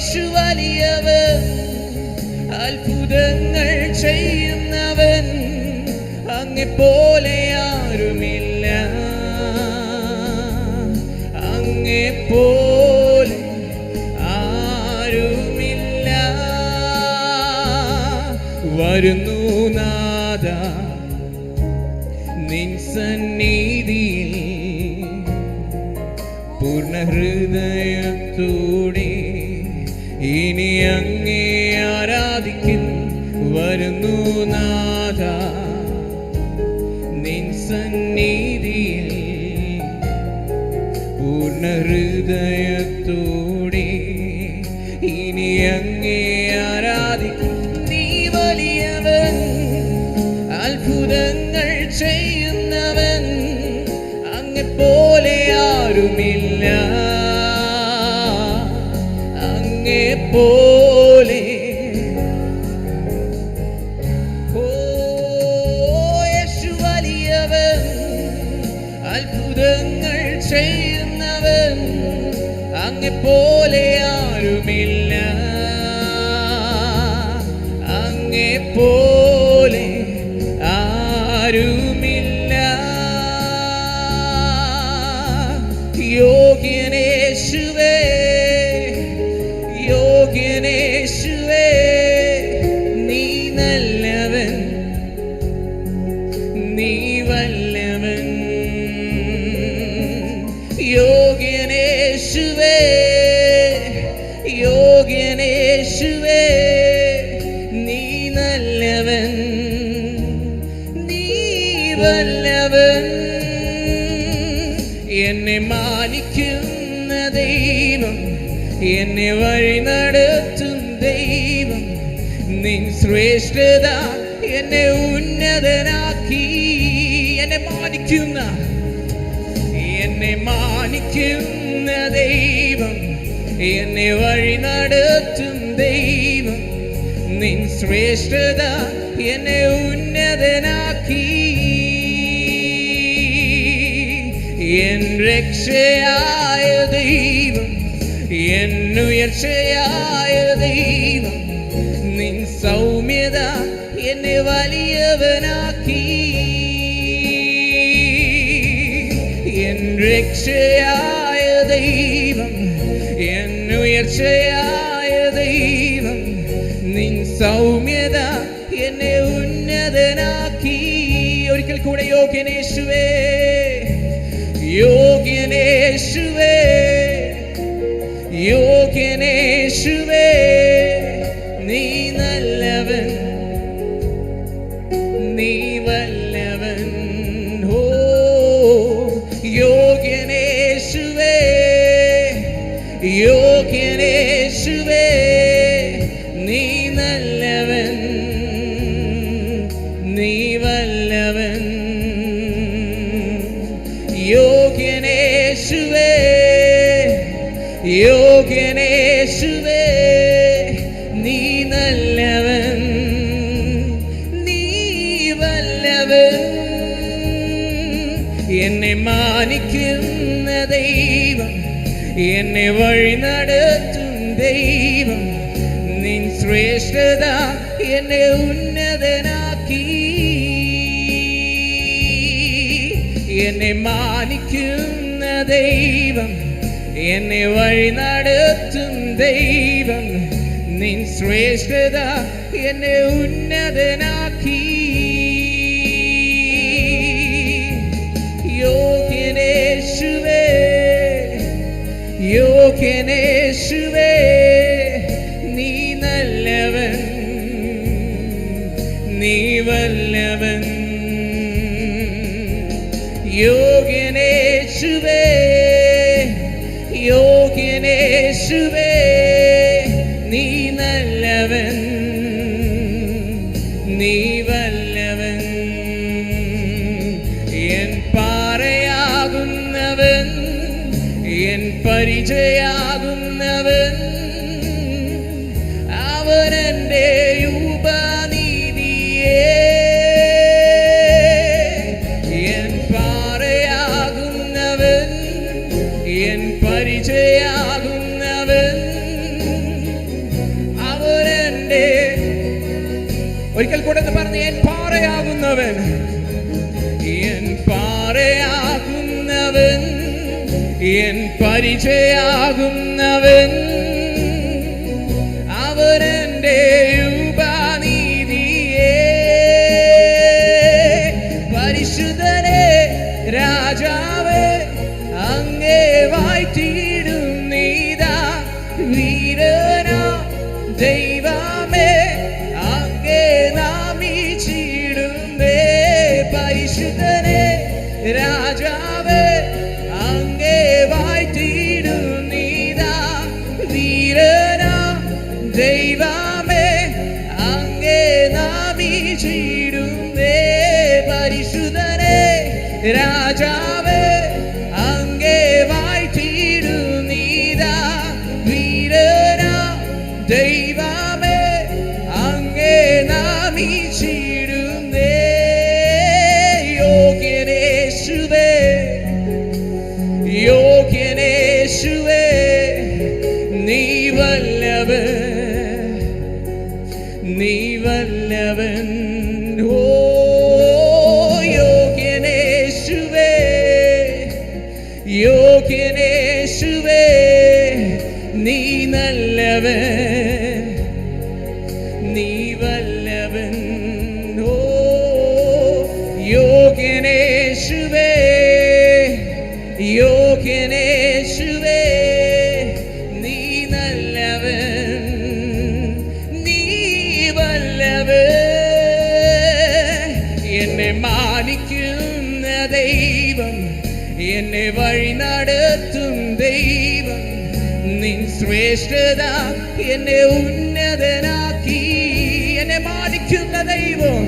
യേശു വലിയവൻ അത്ഭുതങ്ങൾ ചെയ്യുന്നവൻ അങ്ങെപ്പോലെ ആരുമില്ല. അങ്ങെപ്പോലെ ആരുമില്ല. വരുന്നു നാദ നിൻ സന്നിധിയിൽ പൂർണ ഹൃദയത്തോടെ ഇനി അങ്ങേ ആരാധിക്കും വരുന്നു നാഥ. നിൻ സന്നിധിയിൽ പൂർണ ഹൃദയത്തോടെ ഇനി അങ്ങേ ആരാധിക്കും. നീ വലിയവൻ അത്ഭുതങ്ങൾ ചെയ്യുന്നവൻ അങ്ങെ പോലെ ആരുമില്ല. അങ്ങെ പോലെ. വലിയവൻ അത്ഭുതങ്ങൾ ചെയ്യുന്നവൻ അങ്ങെ പോലെ ആരുമില്ല. എന്നെ മാനിക്കുന്ന ദൈവം എന്നെ വഴി നടത്തും ദൈവം. നിൻ ശ്രേഷ്ഠത എന്നെ ഉന്നതനാക്കി. എന്നെ മാനിക്കുന്ന എന്നെ മാനിക്കുന്ന ദൈവം എന്നെ വഴി നടത്തും ദൈവം. നിൻ ശ്രേഷ്ഠത എന്നെ ഉന്നതനാക്കി. എൻ രക്ഷയായ ദൈവം എന്നുയർച്ചയായ ദൈവം നിൻ സൗമ്യത എന്നെ വലിയവനാക്കി. എൻ രക്ഷയായ ദൈവം എന്നുയർച്ചയായ ദൈവം നിൻ സൗമ്യത എന്നെ ഉന്നതനാക്കി. ഒരിക്കൽ കൂടെ യോഗ്യനേശുവേ. യോഗ്യനേശുവേ നീ നല്ലവൻ. നീ വല്ലവൻ. ഓ യോഗ്യനേശുവേ യോഗ്യനേശുവേ നീ നല്ലവൻ. നീ വല്ലവൻ. യോഗ്യനേശുവേ എന്നെ വഴി നടത്തും ദൈവം. നിൻ ശ്രേഷ്ഠത എന്നെ ഉന്നതനാക്കി. എന്നെ മാനിക്കുന്ന ദൈവം എന്നെ വഴി നടത്തും ദൈവം. നിൻ ശ്രേഷ്ഠത എന്നെ ഉന്നതനാക്കി. യോഗ്യനേശുവേ നീ നല്ലവൻ നീ വല്ലവൻ. യോഗ്യനേശുവേ പരിചയാകുന്നവൻ. അവനെന്റെ ഉപനീതിയേ എൻ പാറയാകുന്നവൻ. എൻ പരിചയാകുന്നവൻ. അവനെന്റെ ഒരിക്കൽ കൂടെ എന്ന് പറഞ്ഞ് എൻ പാറയാകുന്നവൻ. എൻ പാറയാകുന്നവൻ. എൻ പരിചയാകുന്നവൻ അവരന്റെ ഉപാനീതിയേ പരിശുദ്ധനെ രാജാവേ അങ്ങേ വാഴ്ത്തിയിടും നീതാ വീരനാ ദൈവമേ അങ്ങേ നാമിച്ചിടുമേ പരിശുദ്ധനെ രാജാവേ നല്ലവൻ നീ വല്ലവൻ. ഓ യോഗ്യനേശുവേ യോഗ്യനേശുവേ നീ നല്ലവൻ നീ വല്ലവൻ. എന്നെ മാനിക്കുന്ന ദൈവം എന്നെ വഴി നിൻ ശ്രേഷ്ഠത എന്നെ ഉന്നതനാക്കി. എന്നെ മാനിക്കുന്ന ദൈവം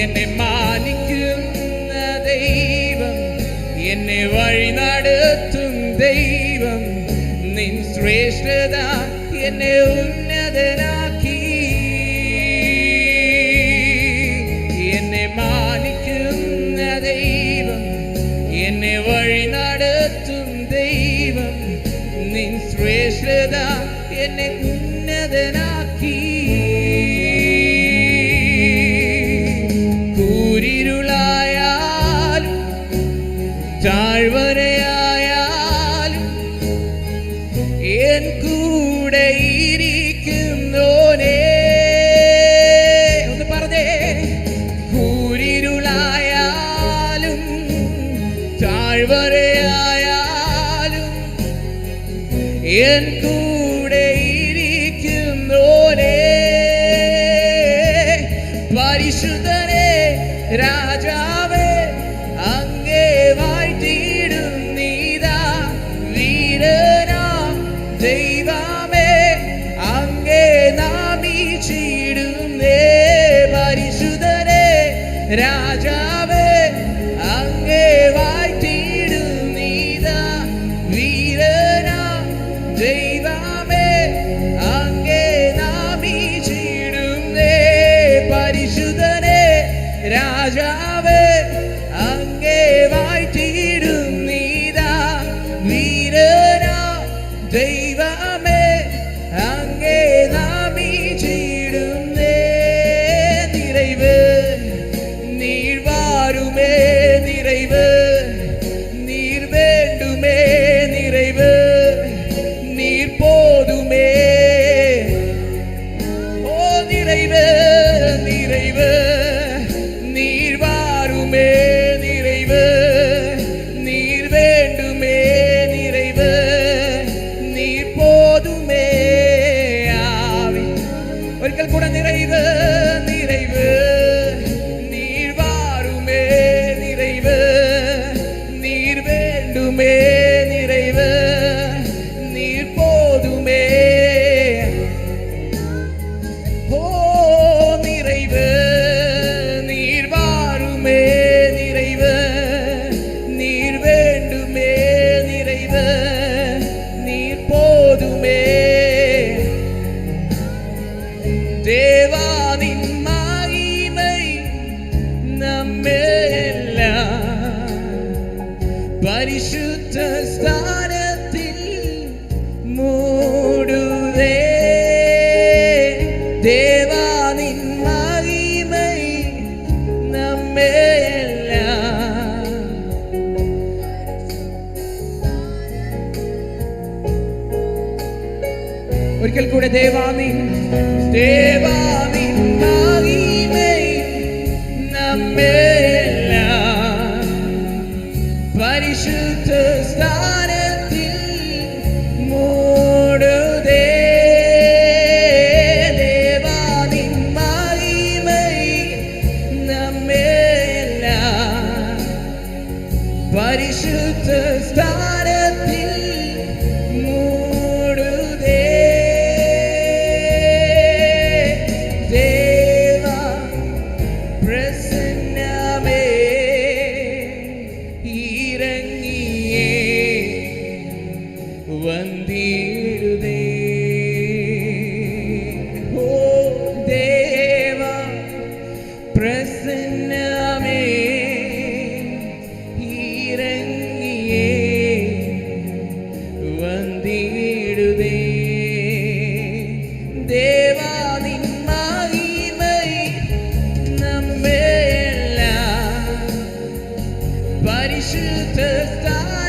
എന്നെ മാനിക്കുന്ന ദൈവം എന്നെ വഴി നടത്തും ദൈവം. നിൻ ശ്രേഷ്ഠത എന്നെ ഉന്നതനാക്കി. എന്നെ മാനിക്കുന്ന ദൈവം എന്നെ വഴി ശ്രേഷ്ഠത രാജാവേ അങ്ങേ വാഴ്ത്തിയിടും നീതാ. വീരനാ ദൈവമേ അങ്ങേ നാമീച്ചിടുന്നേ പരിശുദ്ധനെ രാജാവേ അങ്ങേ വീരനാ வேண்டுமே நிறைவு நீர் வேண்டுமே நிறைவு நீர் போதுமே. ஓ நிறைவு நிறைவு நீர் வாருமே நிறைவு நீர் வேண்டுமே நிறைவு நீர் போதுமே. ஆவி. ஒருக்கல் கூட do me. ഒരിക്കൽ കൂടെ ദേവാമി നീ. മഹിമൈ should have died.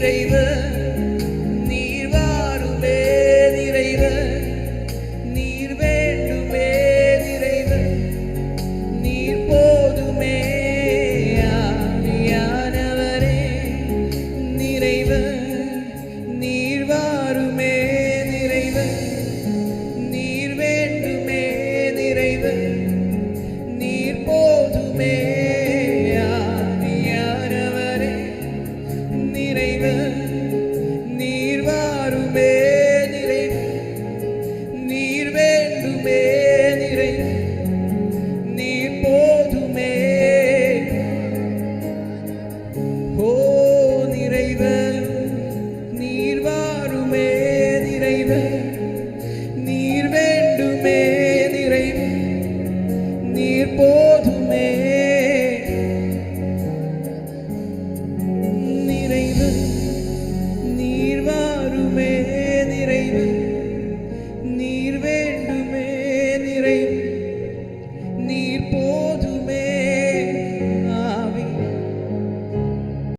நிறைவு